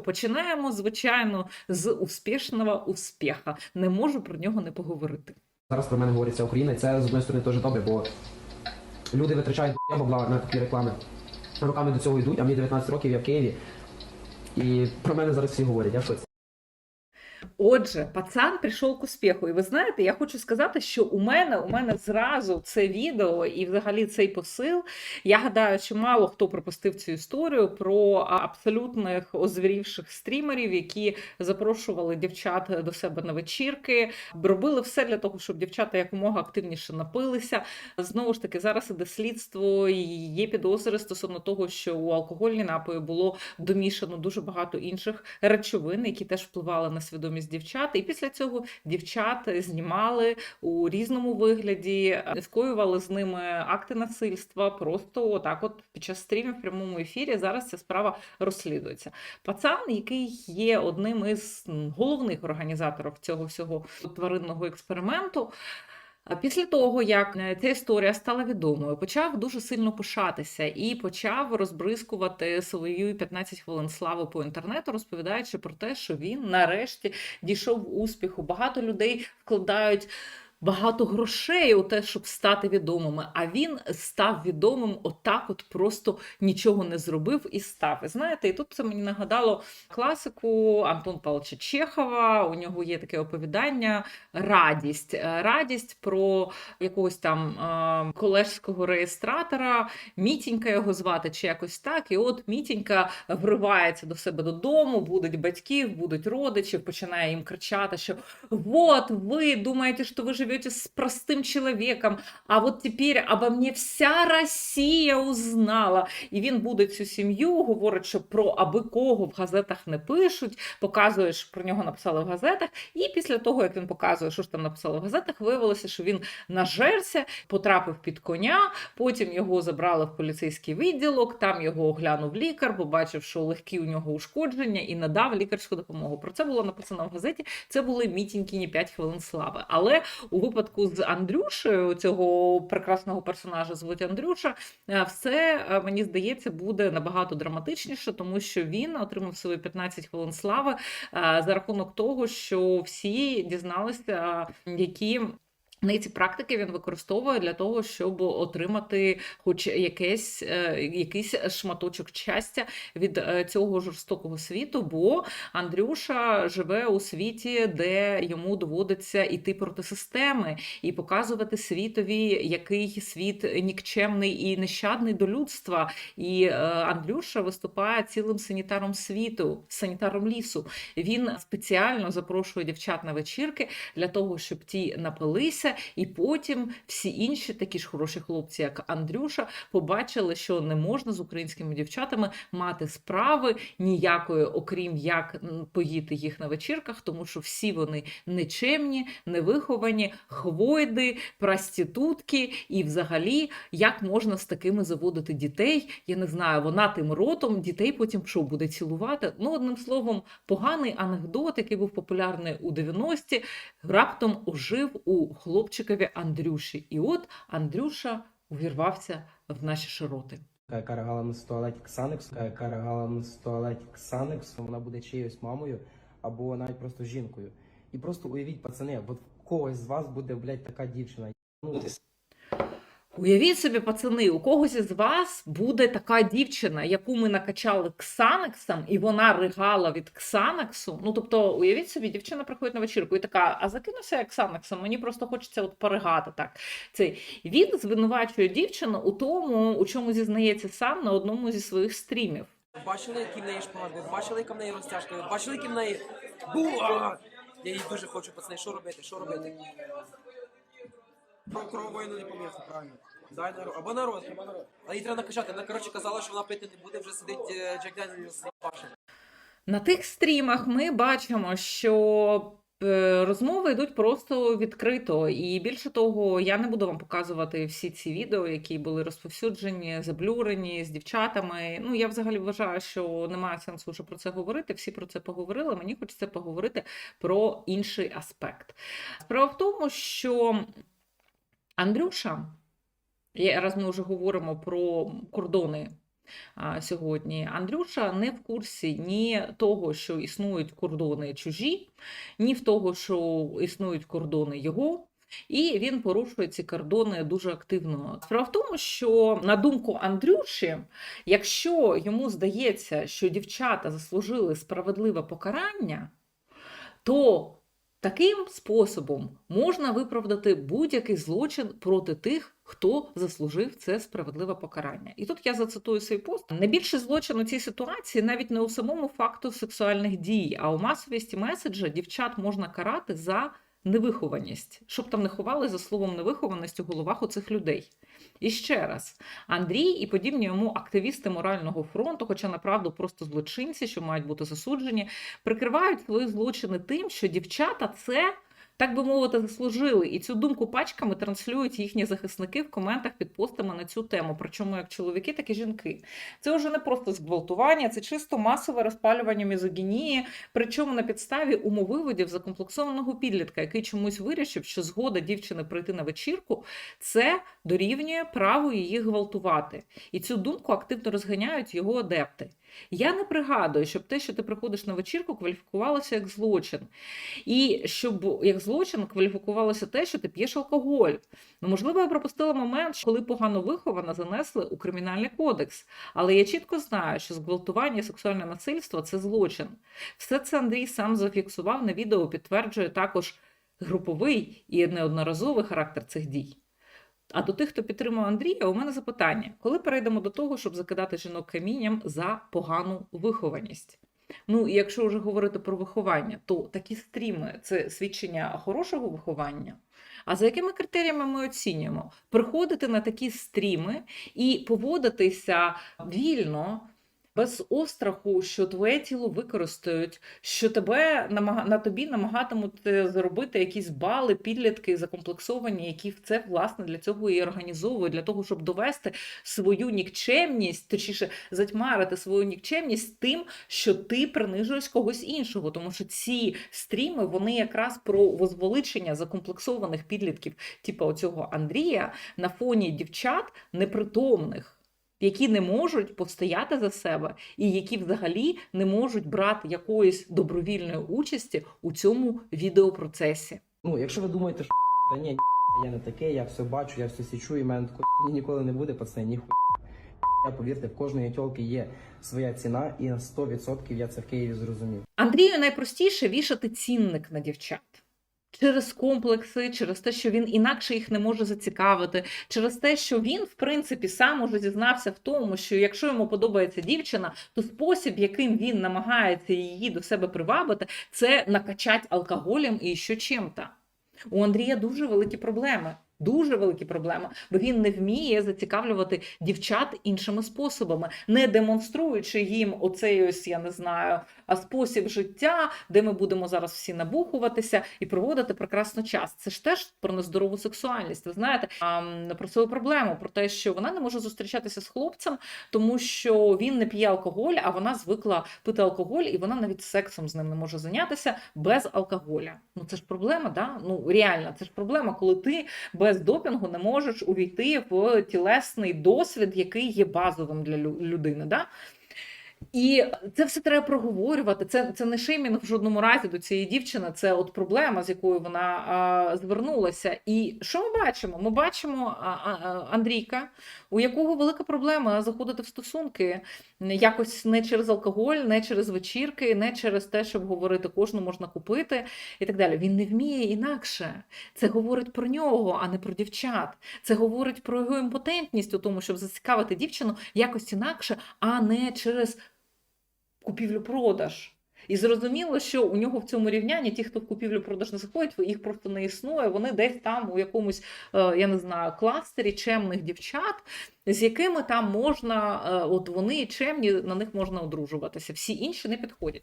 Починаємо, звичайно, з успішного успіха. Не можу про нього не поговорити. Зараз про мене говориться Україна, і це з одної сторони теж добре, бо люди витрачають бабла на такі реклами. Роками до цього йдуть, а мені 19 років, я в Києві. І про мене зараз всі говорять, я в. Отже, пацан прийшов к успіху. І ви знаєте, я хочу сказати, що у мене у мене зразу це відео і взагалі цей посил. Я гадаю, що мало хто пропустив цю історію про абсолютних озвірівших стрімерів, які запрошували дівчат до себе на вечірки, робили все для того, щоб дівчата якомога активніше напилися. Знову ж таки, зараз іде слідство, і є підозри стосовно того, що у алкогольні напої було домішано дуже багато інших речовин, які теж впливали на свідомість дівчат. І після цього дівчат знімали у різному вигляді, скоювали з ними акти насильства. Просто отак, от під час стрімів в прямому ефірі. Зараз ця справа розслідується. Пацан, який є одним із головних організаторів цього всього тваринного експерименту. Після того, як е, ця історія стала відомою, почав дуже сильно пишатися і почав розбризкувати свою 15 хвилин слави по інтернету, розповідаючи про те, що він нарешті дійшов успіху. Багато людей вкладають. Багато грошей у те, щоб стати відомими. А він став відомим отак, от просто нічого не зробив і став. І знаєте, і тут це мені нагадало класику Антон Павловича Чехова. У нього є таке оповідання Радість. Е, Радість про якогось там е, колежського реєстратора, Мітінька його звати, чи якось так. І от Мітінька вривається до себе додому, будуть батьків, будуть родичів, починає їм кричати, що вот ви думаєте, що ви живете з простим чоловіком, а от тепер обо мне вся Росія узнала. І він буде цю сім'ю, говорить, що про аби кого в газетах не пишуть, показує, що про нього написали в газетах. І після того, як він показує, що ж там написали в газетах, виявилося, що він нажерся, потрапив під коня. Потім його забрали в поліцейський відділок. Там його оглянув лікар, побачив, що легкі у нього ушкодження, і надав лікарську допомогу. Про це було написано в газеті. Це були мітінькіні 5 хвилин слави. Але у випадку з Андрюшею, цього прекрасного персонажа звуть Андрюша, е, все е, мені здається буде набагато драматичніше, тому що він отримав свої 15 хвилин слави е, за рахунок того, що всі дізналися, які. Ниці практики він використовує для того, щоб отримати хоч якесь, е, якийсь шматочок щастя від е, цього жорстокого світу, бо Андрюша живе у світі, де йому доводиться іти проти системи і показувати світові, який світ нікчемний і нещадний до людства. І е, Андрюша виступає цілим санітаром світу, санітаром лісу. Він спеціально запрошує дівчат на вечірки для того, щоб ті напилися, і потім всі інші такі ж хороші хлопці, як Андрюша, побачили, що не можна з українськими дівчатами мати справи ніякої, окрім як поїти їх на вечірках, тому що всі вони нечемні, невиховані, хвойди, проститутки, і взагалі, як можна з такими заводити дітей? Я не знаю, вона тим ротом дітей потім що буде цілувати. Ну, одним словом, поганий анекдот, який був популярний у 90-ті, раптом ожив у хлопчикові Андрюші. І от Андрюша увірвався в наші широти. Яка регала ми з туалеті Ксанекс, яка регала ми туалеті Ксаникс, вона буде чиєюсь мамою або навіть просто жінкою. І просто уявіть, пацани, от в когось з вас буде, блядь, така дівчина. Ну, Уявіть собі, пацани, у когось із вас буде така дівчина, яку ми накачали ксанексом, і вона ригала від ксанексу. Ну тобто, уявіть собі, дівчина приходить на вечірку і така, а закинуся я ксанексом, мені просто хочеться от поригати так. Цей він звинувачує дівчину у тому, у чому зізнається сам на одному зі своїх стрімів. Бачили, які в неї шпаги, бачили, яка в неї розтяжка, бачили, які в неї. Буа! Я її дуже хочу, пацани, що робити? Що робити? Про кровою не помірся, правильно. Дай народ. Або народ, або народ. А їй треба накачати. Вона, коротше, казала, що вона пити не буде, вже сидить е, Джек з Пашем. На тих стрімах ми бачимо, що е, розмови йдуть просто відкрито. І більше того, я не буду вам показувати всі ці відео, які були розповсюджені, заблюрені з дівчатами. Ну, я взагалі вважаю, що немає сенсу вже про це говорити. Всі про це поговорили. Мені хочеться поговорити про інший аспект. Справа в тому, що Андрюша, раз ми вже говоримо про кордони сьогодні. Андрюша не в курсі ні того, що існують кордони чужі, ні в того, що існують кордони його. І він порушує ці кордони дуже активно. Справа в тому, що на думку Андрюші, якщо йому здається, що дівчата заслужили справедливе покарання, то таким способом можна виправдати будь-який злочин проти тих, хто заслужив це справедливе покарання. І тут я зацитую свій пост. Найбільший злочин у цій ситуації навіть не у самому факту сексуальних дій, а у масовісті меседжа дівчат можна карати за невихованість, щоб там не ховали за словом невихованість у головах у цих людей. І ще раз, Андрій і подібні йому активісти морального фронту, хоча направду просто злочинці, що мають бути засуджені, прикривають свої злочини тим, що дівчата це. Так би мовити, заслужили, і цю думку пачками транслюють їхні захисники в коментах під постами на цю тему. Причому як чоловіки, так і жінки. Це вже не просто зґвалтування, це чисто масове розпалювання мізогінії, причому на підставі умовиводів закомплексованого підлітка, який чомусь вирішив, що згода дівчини прийти на вечірку це дорівнює праву її гвалтувати. І цю думку активно розганяють його адепти. Я не пригадую, щоб те, що ти приходиш на вечірку, кваліфікувалося як злочин. І щоб як злочин кваліфікувалося те, що ти п'єш алкоголь. Ну, можливо, я пропустила момент, коли погано вихована занесли у кримінальний кодекс. Але я чітко знаю, що зґвалтування і сексуальне насильство це злочин. Все це Андрій сам зафіксував на відео, підтверджує також груповий і неодноразовий характер цих дій. А до тих, хто підтримує Андрія, у мене запитання: коли перейдемо до того, щоб закидати жінок камінням за погану вихованість? Ну, якщо вже говорити про виховання, то такі стріми це свідчення хорошого виховання. А за якими критеріями ми оцінюємо? Приходити на такі стріми і поводитися вільно, без остраху, що твоє тіло використають, що тебе на тобі намагатимуть е, заробити якісь бали, підлітки закомплексовані, які це власне для цього і організовують, для того, щоб довести свою нікчемність, точніше затьмарити свою нікчемність тим, що ти принижуєш когось іншого. Тому що ці стріми вони якраз про возвеличення закомплексованих підлітків, типу оцього Андрія, на фоні дівчат непритомних. Які не можуть постояти за себе, і які взагалі не можуть брати якоїсь добровільної участі у цьому відеопроцесі. Ну, якщо ви думаєте, що та ні, я не такий, я все бачу, я все січу, і мене такої ніколи не буде, пацани, ніхуя. Я повірте, в кожної тьолки є своя ціна, і на 100% я це в Києві зрозумів. Андрію найпростіше вішати цінник на дівчат. Через комплекси, через те, що він інакше їх не може зацікавити, через те, що він, в принципі, сам уже зізнався в тому, що якщо йому подобається дівчина, то спосіб, яким він намагається її до себе привабити, це накачати алкоголем і що чим-то. У Андрія дуже великі проблеми. Дуже великі проблеми, бо він не вміє зацікавлювати дівчат іншими способами, не демонструючи їм оцей ось, я не знаю, спосіб життя, де ми будемо зараз всі набухуватися і проводити прекрасно час. Це ж теж про нездорову сексуальність. Ви знаєте, а, про свою проблему, про те, що вона не може зустрічатися з хлопцем, тому що він не п'є алкоголь, а вона звикла пити алкоголь, і вона навіть сексом з ним не може зайнятися без алкоголя. Ну це ж проблема, да? Ну реально, це ж проблема, коли ти без допінгу не можеш увійти в тілесний досвід, який є базовим для лю- людини. Да? І це все треба проговорювати. Це, це не шеймінг в жодному разі до цієї дівчини. Це от проблема, з якою вона а, звернулася. І що ми бачимо? Ми бачимо а, а, Андрійка, у якого велика проблема заходити в стосунки якось не через алкоголь, не через вечірки, не через те, щоб говорити кожну можна купити і так далі. Він не вміє інакше. Це говорить про нього, а не про дівчат. Це говорить про його імпотентність у тому, щоб зацікавити дівчину якось інакше, а не через купівлю-продаж. І зрозуміло, що у нього в цьому рівнянні ті, хто в купівлю-продаж не заходять, їх просто не існує. Вони десь там у якомусь, е, я не знаю, кластері чемних дівчат, з якими там можна, е, от вони чемні, на них можна одружуватися. Всі інші не підходять.